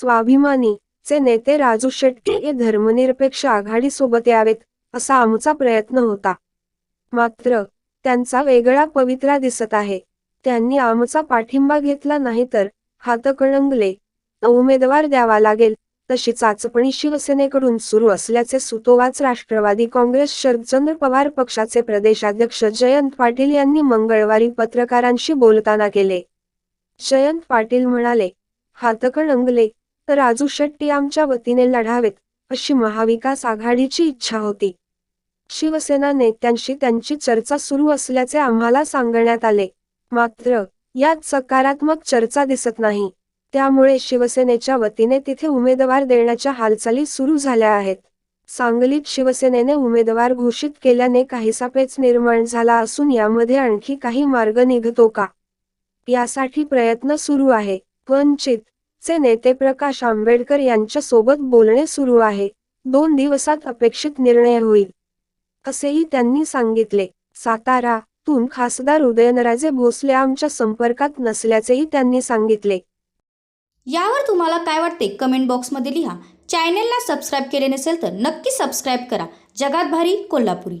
स्वाभिमानी चे नेते राजू शेट्टी हे धर्मनिरपेक्ष आघाडीसोबत यावेत असा आमचा प्रयत्न होता. मात्र त्यांचा वेगळा पवित्रा दिसत आहे. त्यांनी आमचा पाठिंबा घेतला नाही तर हातकणंगले उमेदवार द्यावा लागेल तशी चाचपणी शिवसेनेकडून सुरू असल्याचे सुतोवाच राष्ट्रवादी काँग्रेस शरदचंद्र पवार पक्षाचे प्रदेशाध्यक्ष जयंत पाटील यांनी मंगळवारी पत्रकारांशी बोलताना केले. जयंत पाटील म्हणाले हातकणंगले तर राजू शेट्टी आमच्या वतीने लढावेत अशी महाविकास आघाडीची इच्छा होती. शिवसेना नेत्यांशी त्यांची चर्चा सुरू असल्याचे आम्हाला सांगण्यात आले. मात्र यात सकारात्मक चर्चा दिसत नाही. त्यामुळे शिवसेनेच्या वतीने तिथे उमेदवार देण्याच्या हालचाली सुरू झाल्या आहेत. सांगलीत शिवसेनेने उमेदवार घोषित केल्याने काहीसा पेच निर्माण झाला असून यामध्ये आणखी काही मार्ग निघतो का? यासाठी प्रयत्न सुरू आहे. वंचित चे नेते प्रकाश आंबेडकर यांच्यासोबत बोलणे सुरू आहे. दोन दिवसात अपेक्षित निर्णय होईल. असेही त्यांनी सांगितले. सातारा तून खासदार उदयनराजे भोसले आमच्या संपर्कात नसल्याचेही त्यांनी सांगितले. यावर तुम्हाला काय वाटते? कमेंट बॉक्समध्ये लिहा. चॅनेलला सबस्क्राईब केले नसेल तर नक्की सबस्क्राईब करा. जगात भारी कोल्हापुरी.